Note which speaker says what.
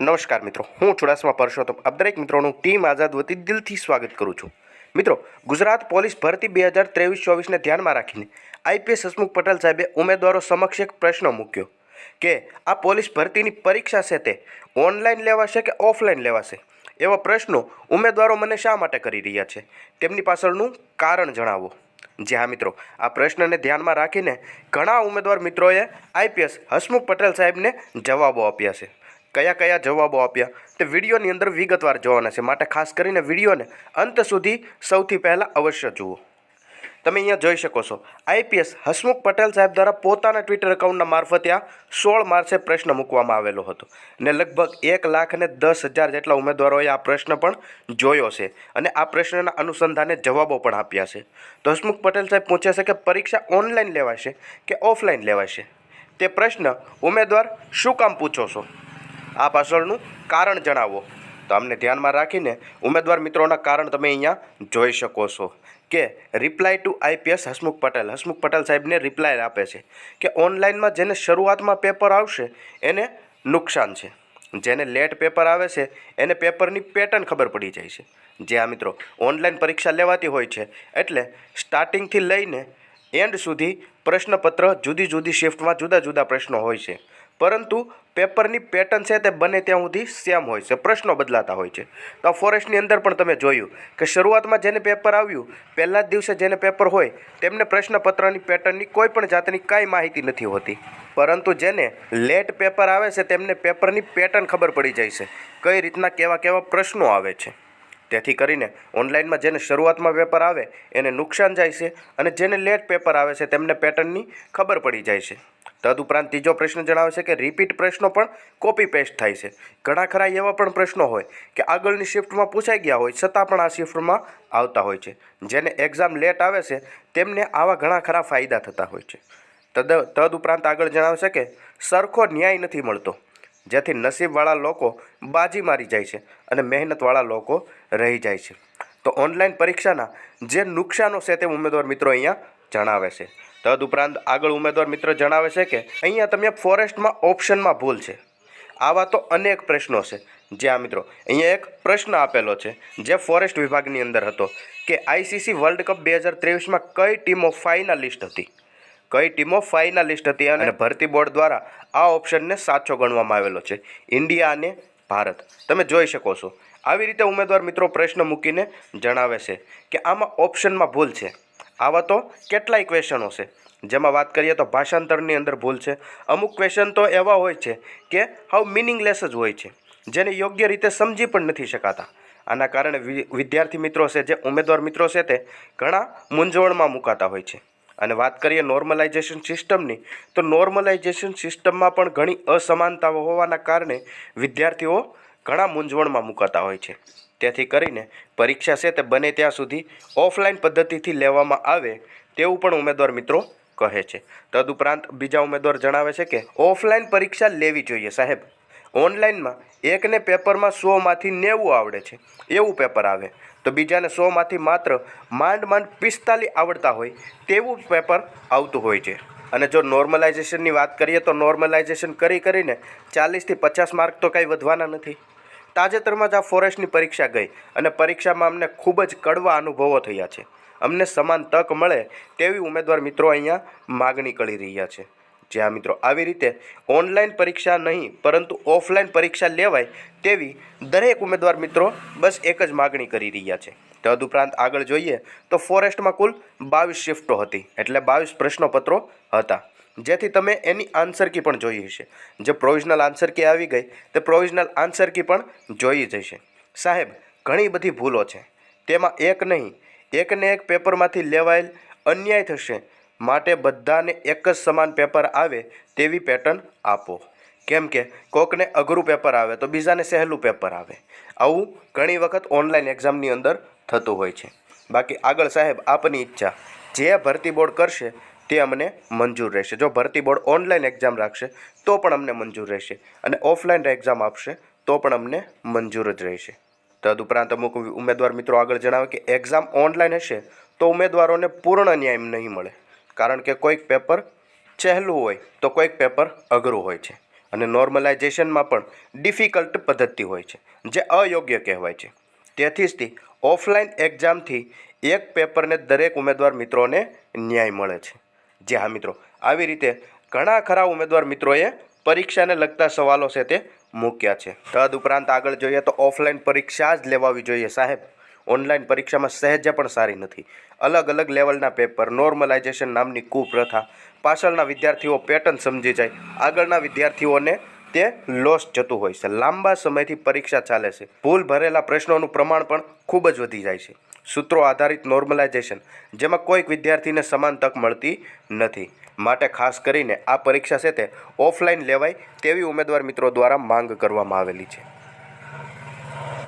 Speaker 1: નમસ્કાર મિત્રો, હું ચુડાસમા પરસોત્તમ. આપ દરેક મિત્રોનું ટીમ આઝાદ વતી દિલથી સ્વાગત કરું છું. મિત્રો, ગુજરાત પોલીસ ભરતી બે હજાર ત્રેવીસ ચોવીસને ધ્યાનમાં રાખીને આઈપીએસ હસમુખ પટેલ સાહેબે ઉમેદવારો સમક્ષ એક પ્રશ્ન મૂક્યો કે આ પોલીસ ભરતીની પરીક્ષા છે તે ઓનલાઈન લેવાશે કે ઓફલાઈન લેવાશે? એવા પ્રશ્નો ઉમેદવારો મને શા માટે કરી રહ્યા છે? તેમની પાછળનું કારણ જણાવો. જી હા મિત્રો, આ પ્રશ્નને ધ્યાનમાં રાખીને ઘણા ઉમેદવાર મિત્રોએ આઈપીએસ હસમુખ પટેલ સાહેબને જવાબો આપ્યા છે. કયા કયા જવાબો આપ્યા તે વિડીયોની અંદર વિગતવાર જોવાના છે. માટે ખાસ કરીને વિડીયોને અંત સુધી સૌથી પહેલાં અવશ્ય જુઓ. તમે અહીંયા જોઈ શકો છો. આઈપીએસ હસમુખ પટેલ સાહેબ દ્વારા પોતાના ટ્વિટર એકાઉન્ટના મારફતે આ સોળ માર્ચે પ્રશ્ન મૂકવામાં આવેલો હતો ને લગભગ એક લાખ અને દસ હજાર જેટલા ઉમેદવારોએ આ પ્રશ્ન પણ જોયો છે અને આ પ્રશ્નના અનુસંધાને જવાબો પણ આપ્યા છે. તો હસમુખ પટેલ સાહેબ પૂછે છે કે પરીક્ષા ઓનલાઈન લેવાશે કે ઓફલાઈન લેવાશે? તે પ્રશ્ન, ઉમેદવાર, શું કામ પૂછો છો? આ પાછળનું કારણ જણાવો. તો અમને ધ્યાનમાં રાખીને ઉમેદવાર મિત્રોના કારણ તમે અહીંયા જોઈ શકો છો કે reply to IPS Hasmukh Patel. Hasmukh Patel સાહેબને રિપ્લાય આપે છે કે ઓનલાઈનમાં જેને શરૂઆતમાં પેપર આવશે એને નુકસાન છે. જેને લેટ પેપર આવે છે એને પેપરની પેટર્ન ખબર પડી જાય છે. જે આ મિત્રો ઓનલાઈન પરીક્ષા લેવાતી હોય છે એટલે સ્ટાર્ટિંગથી લઈને એન્ડ સુધી પ્રશ્નપત્ર જુદી જુદી શિફ્ટમાં જુદા જુદા પ્રશ્નો હોય છે. પરંતુ પેપરની પેટર્ન છે તે બને ત્યાં સુધી સેમ હોય છે. પ્રશ્નો બદલાતા હોય છે. તો ફોરેસ્ટની અંદર પણ તમે જોયું કે શરૂઆતમાં જેને પેપર આવ્યું, પહેલા જ દિવસે જેને પેપર હોય, તેમને પ્રશ્નપત્રની પેટર્નની કોઈ પણ જાતની કાંઈ માહિતી નથી હોતી. પરંતુ જેને લેટ પેપર આવે છે, તેમને પેપરની પેટર્ન ખબર પડી જાય છે. કઈ રીતના કેવા કેવા પ્રશ્નો આવે છે. તેથી કરીને ઓનલાઈનમાં જેને શરૂઆતમાં પેપર આવે, એને નુકસાન જાય છે અને જેને લેટ પેપર આવે છે તેમને પેટર્નની ખબર પડી જાય છે. તદુપરાંત ત્રીજો પ્રશ્ન જણાવે છે કે રિપીટ પ્રશ્નો પણ કોપી પેસ્ટ થાય છે. ઘણા ખરા એવા પણ પ્રશ્નો હોય કે આગળની શિફ્ટમાં પૂછાઈ ગયા હોય, છતાં પણ આ શિફ્ટમાં આવતા હોય છે. જેને એક્ઝામ લેટ આવે છે, તેમને આવા ઘણા ખરા ફાયદા થતા હોય છે. તદ, તદુપરાંત આગળ જણાવશે કે સરખો ન્યાય નથી મળતો. જેથી નસીબવાળા લોકો બાજી મારી જાય છે અને મહેનતવાળા લોકો રહી જાય છે. તો ઓનલાઈન પરીક્ષાના જે નુકસાનો છે તે ઉમેદવાર મિત્રો અહીંયા જણાવે છે. તદુપરાંત આગળ ઉમેદવાર મિત્ર જણાવે છે કે અહીંયા તમે ફોરેસ્ટમાં ઓપ્શનમાં ભૂલ છે. આવા તો અનેક પ્રશ્નો છે. જે આ મિત્રો અહીંયા એક પ્રશ્ન આપેલો છે, જે ફોરેસ્ટ વિભાગની અંદર હતો કે આઈસીસી વર્લ્ડ કપ બે હજાર ત્રેવીસમાં કઈ ટીમો ફાઇનલિસ્ટ હતી? કઈ ટીમો ફાઇનાલિસ્ટ હતી અને ભરતી બોર્ડ દ્વારા આ ઓપ્શનને સાચો ગણવામાં આવેલો છે. ઇન્ડિયા અને ભારત. તમે જોઈ શકો છો. આવી રીતે ઉમેદવાર મિત્રો પ્રશ્ન મૂકીને જણાવે છે કે આમાં ઓપ્શનમાં ભૂલ છે. આવા તો કેટલાય ક્વેશ્ચનો છે. જેમાં વાત કરીએ તો ભાષાંતરની અંદર ભૂલ છે. અમુક ક્વેશ્ચન તો એવા હોય છે કે હાવ મિનિંગલેસ જ હોય છે જેને યોગ્ય રીતે સમજી પણ નથી શકાતા. આના કારણે વિ- વિદ્યાર્થી મિત્રો છે જે ઉમેદવાર મિત્રો છે તે ઘણા મૂંઝવણમાં મુકાતા હોય છે. અને વાત કરીએ નોર્મલાઇઝેશન સિસ્ટમની તો નોર્મલાઇઝેશન સિસ્ટમમાં પણ ઘણી અસમાનતાઓ હોવાના કારણે વિદ્યાર્થીઓ ઘણા મૂંઝવણમાં મુકાતા હોય છે. તેથી કરીને પરીક્ષા છે તે બને ત્યાં સુધી ઓફલાઈન પદ્ધતિથી લેવામાં આવે તેવું પણ ઉમેદવાર મિત્રો કહે છે. તદુપરાંત બીજા ઉમેદવાર જણાવે છે કે ઓફલાઈન પરીક્ષા લેવી જોઈએ સાહેબ. ઓનલાઈનમાં એકને પેપરમાં સોમાંથી નેવું આવડે છે. એવું પેપર આવે. તો બીજાને સોમાંથી માત્ર માંડ માંડ પિસ્તાલીસ આવડતા હોય તેવું પેપર આવતું હોય છે. અને જો નોર્મલાઇઝેશનની વાત કરીએ તો નોર્મલાઇઝેશન કરી કરીને ચાલીસથી પચાસ માર્ક તો કાંઈ વધવાના નથી. તાજેતરમાં જ આ ફોરેસ્ટની પરીક્ષા ગઈ અને પરીક્ષામાં અમને ખૂબ જ કડવા અનુભવો થયા છે. અમને સમાન તક મળે તેવી ઉમેદવાર મિત્રો અહીંયા માગણી કરી રહ્યા છે. જ્યાં મિત્રો આવી રીતે ઓનલાઈન પરીક્ષા નહીં, પરંતુ ઓફલાઈન પરીક્ષા લેવાય તેવી દરેક ઉમેદવાર મિત્રો બસ એક જ માગણી કરી રહ્યા છે. તદુપરાંત આગળ જોઈએ તો ફોરેસ્ટમાં કુલ બાવીસ શિફ્ટો હતી, એટલે બાવીસ પ્રશ્નપત્રો હતા. જેથી તમે એની આન્સર કી પણ જોઈ હશે. જે પ્રોવિઝનલ આન્સર કી આવી ગઈ, તે પ્રોવિઝનલ આન્સર કી પણ જોઈ જશે સાહેબ, ઘણી બધી ભૂલો છે. તેમાં એક નહીં, એકને એક પેપરમાંથી લેવાયેલ અન્યાય થશે. માટે બધાને એક જ સમાન પેપર આવે તેવી પેટર્ન આપો. કેમ કે કોકને અઘરું પેપર આવે તો બીજાને સહેલું પેપર આવે. આવું ઘણી વખત ઓનલાઈન એક્ઝામની અંદર થતું હોય છે. બાકી આગળ સાહેબ, આપની ઈચ્છા. જે ભરતી બોર્ડ કરશે તે અમને મંજૂર રહેશે. જો ભરતી બોર્ડ ઓનલાઈન એક્ઝામ રાખશે, તો પણ અમને મંજૂર રહેશે. અને ઓફલાઈન એક્ઝામ આપશે, તો પણ અમને મંજૂર જ રહેશે. તદુપરાંત અમુક ઉમેદવાર મિત્રો આગળ જણાવે કે એક્ઝામ ઓનલાઈન હશે, તો ઉમેદવારોને પૂર્ણ ન્યાય નહીં મળે. કારણ કે કોઈક પેપર સહેલું હોય તો કોઈક પેપર અઘરું હોય છે. અને નોર્મલાઇઝેશનમાં પણ ડિફિકલ્ટ પદ્ધતિ હોય છે, જે અયોગ્ય કહેવાય છે. તેથી જ તે ઓફલાઈન એક્ઝામથી એક પેપરને દરેક ઉમેદવાર મિત્રોને ન્યાય મળે છે. જે હા, મિત્રો, આવી રીતે ઘણા ખરા ઉમેદવાર મિત્રોએ પરીક્ષાને લગતા સવાલો છે તે મૂક્યા છે. તદ ઉપરાંત આગળ જોઈએ તો ઓફલાઈન પરીક્ષા જ લેવાવી જોઈએ સાહેબ. ઓનલાઈન પરીક્ષામાં સહેજે પણ સારી નથી. અલગ અલગ લેવલના પેપર, નોર્મલાઇઝેશન નામની કુપ્રથા, પાછળના વિદ્યાર્થીઓ પેટર્ન સમજી જાય, આગળના વિદ્યાર્થીઓને તે લોસ જતું હોય છે. લાંબા સમયથી પરીક્ષા ચાલે છે. ભૂલ ભરેલા પ્રશ્નોનું પ્રમાણ પણ ખૂબ જ વધી જાય છે. સૂત્રો આધારિત નોર્મલાઇઝેશન, જેમાં કોઈક વિદ્યાર્થીને સમાન તક મળતી નથી. માટે ખાસ કરીને આ પરીક્ષા છે તે ઓફલાઈન લેવાય તેવી ઉમેદવાર મિત્રો દ્વારા માંગ કરવામાં આવેલી છે.